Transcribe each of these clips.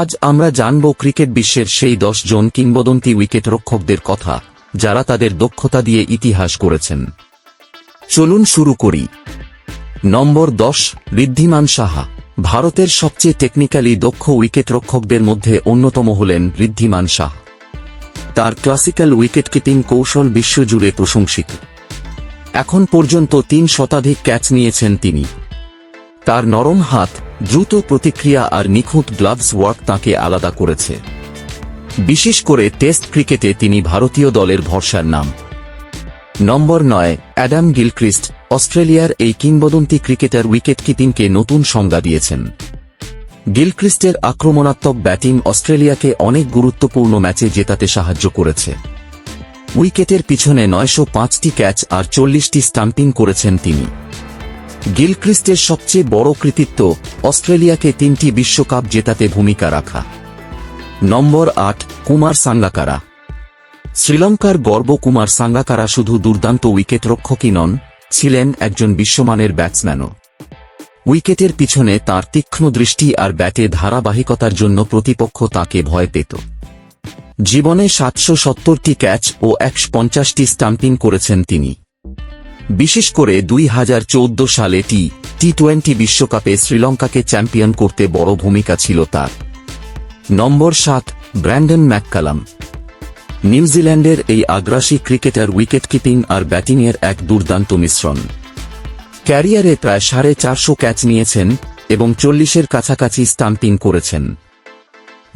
আজ আমরা জানব ক্রিকেট বিশ্বের সেই দশ জন কিংবদন্তি উইকেট রক্ষকদের কথা, যারা তাদের দক্ষতা দিয়ে ইতিহাস করেছেন চলুন শুরু করি। নম্বর দশ, ঋদ্ধিমান সাহা। ভারতের সবচেয়ে টেকনিক্যালি দক্ষ উইকেট রক্ষকদের মধ্যে অন্যতম হলেন ঋদ্ধিমান শাহ তার ক্লাসিক্যাল উইকেট কিপিং কৌশল বিশ্বজুড়ে প্রশংসিত। এখন পর্যন্ত তিন শতাধিক ক্যাচ নিয়েছেন তিনি। তার নরম হাত দ্রুত প্রতিক্রিয়া আর নিখুঁত গ্লাভস ওয়ার্ক তাকে আলাদা করেছে। বিশেষ করে টেস্ট ক্রিকেটে তিনি ভারতীয় দলের ভরসার নাম। নম্বর নয়, অ্যাডাম গিলক্রিস্ট, অস্ট্রেলিয়ার এই কিংবদন্তি ক্রিকেটার উইকেট কিপিংকে নতুন সংজ্ঞা দিয়েছেন। গিলক্রিস্টের আক্রমণাত্মক ব্যাটিং অস্ট্রেলিয়াকে অনেক গুরুত্বপূর্ণ ম্যাচে জেতাতে সাহায্য করেছে। উইকেটের পিছনে নয়শো পাঁচটি ক্যাচ আর চল্লিশটি স্টাম্পিং করেছেন তিনি। গিলক্রিস্টের সবচেয়ে বড় কৃতিত্ব অস্ট্রেলিয়াকে তিনটি বিশ্বকাপ জেতাতে ভূমিকা রাখা। নম্বর আট, কুমার সাঙ্গাকারা। শ্রীলঙ্কার গর্ব কুমার সাঙ্গাকারা শুধু দুর্দান্ত উইকেট রক্ষকই নন, ছিলেন একজন বিশ্বমানের ব্যাটসম্যানও। উইকেটের পিছনে তার তীক্ষ্ণ দৃষ্টি আর ব্যাটে ধারাবাহিকতার জন্য প্রতিপক্ষ তাকে ভয় পেত। জীবনে সাতশো সত্তরটি ক্যাচ ও একশো পঞ্চাশটি স্টাম্পিং করেছেন তিনি। বিশেষ করে দুই হাজার চৌদ্দ সালে টি টি টোয়েন্টি বিশ্বকাপে শ্রীলঙ্কাকে চ্যাম্পিয়ন করতে বড় ভূমিকা ছিল তার। নম্বর সাত, ব্র্যান্ডন ম্যাককালাম। নিউজিল্যান্ডের এই আগ্রাসী ক্রিকেটার উইকেট কিপিং আর ব্যাটিংয়ের এক দুর্দান্ত মিশ্রণ। ক্যারিয়ারে প্রায় সাড়ে চারশো ক্যাচ নিয়েছেন এবং চল্লিশের কাছাকাছি স্টাম্পিং করেছেন।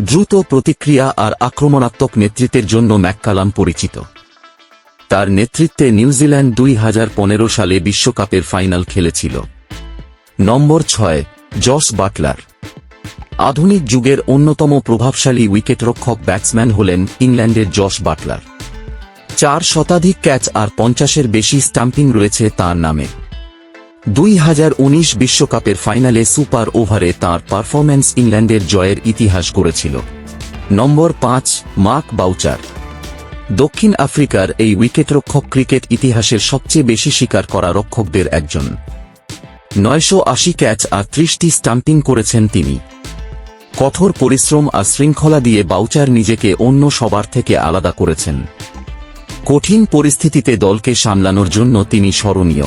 দ্রুত প্রতিক্রিয়া আর আক্রমণাত্মক নেতৃত্বের জন্য ম্যাককালাম পরিচিত। তার নেতৃত্বে নিউজিল্যান্ড দুই হাজার পনেরো সালে বিশ্বকাপের ফাইনাল খেলেছিল। নম্বর ছয় জস বাটলার। আধুনিক যুগের অন্যতম প্রভাবশালী উইকেটরক্ষক ব্যাটসম্যান হলেন ইংল্যান্ডের জস বাটলার। চার শতাধিক ক্যাচ আর পঞ্চাশের বেশি স্টাম্পিং রয়েছে তার নামে। দুই বিশ্বকাপের ফাইনালে সুপার ওভারে তার পারফরম্যান্স ইংল্যান্ডের জয়ের ইতিহাস গড়েছিল। নম্বর পাঁচ, মার্ক বাউচার। দক্ষিণ আফ্রিকার এই উইকেটরক্ষক ক্রিকেট ইতিহাসের সবচেয়ে বেশি শিকার করা রক্ষকদের একজন। নয়শো আশি ক্যাচ আর ত্রিশটি স্টাম্পিং করেছেন তিনি। কঠোর পরিশ্রম আর শৃঙ্খলা দিয়ে বাউচার নিজেকে অন্য সবার থেকে আলাদা করেছেন। কঠিন পরিস্থিতিতে দলকে সামলানোর জন্য তিনি স্মরণীয়।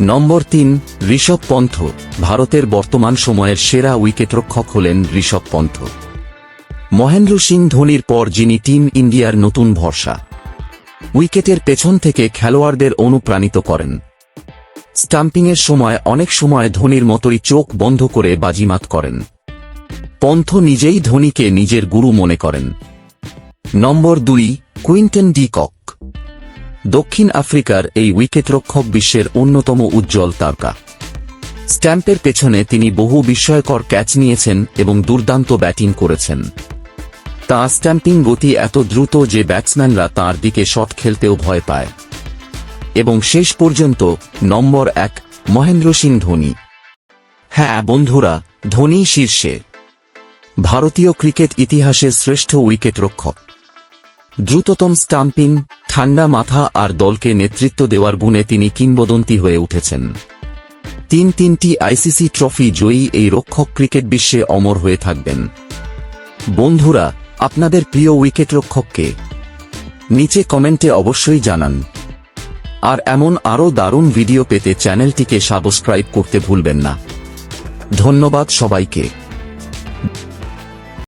নম্বর তিন, ঋষভ পন্থ, ভারতের বর্তমান সময়ের সেরা উইকেটরক্ষক হলেন ঋষভ পন্থ। মহেন্দ্র সিং ধোনির পর যিনি টিম ইন্ডিয়ার নতুন ভরসা। উইকেটের পেছন থেকে খেলোয়াড়দের অনুপ্রাণিত করেন। স্টাম্পিংয়ের সময় অনেক সময় ধোনির মতোই চোখ বন্ধ করে বাজিমাত করেন। পন্থ নিজেই ধোনিকে নিজের গুরু মনে করেন। নম্বর দুই, কুইন্টন ডি কক। দক্ষিণ আফ্রিকার এই উইকেটরক্ষক বিশ্বের অন্যতম উজ্জ্বল তারকা। স্ট্যাম্পের পেছনে তিনি বহু বিস্ময়কর ক্যাচ নিয়েছেন এবং দুর্দান্ত ব্যাটিং করেছেন। তাঁর স্ট্যাম্পিং গতি এত দ্রুত যে ব্যাটসম্যানরা তাঁর দিকে শট খেলতেও ভয় পায়। এবং শেষ পর্যন্ত নম্বর এক, মহেন্দ্র সিং ধোনি। হ্যাঁ বন্ধুরা, ধোনি শীর্ষে। ভারতীয় ক্রিকেট ইতিহাসের শ্রেষ্ঠ উইকেট রক্ষক দ্রুততম স্টাম্পিং, ঠান্ডা মাথা আর দলকে নেতৃত্ব দেওয়ার গুণে তিনি কিংবদন্তি হয়ে উঠেছেন। তিন তিনটি আইসিসি ট্রফি জয়ী এই রক্ষক ক্রিকেট বিশ্বে অমর হয়ে থাকবেন। বন্ধুরা আপনাদের প্রিয় উইকেটরক্ষককে নিচে কমেন্টে অবশ্যই জানান। আর এমন আরও দারুণ ভিডিও পেতে চ্যানেলটিকে সাবস্ক্রাইব করতে ভুলবেন না। ধন্যবাদ সবাইকে।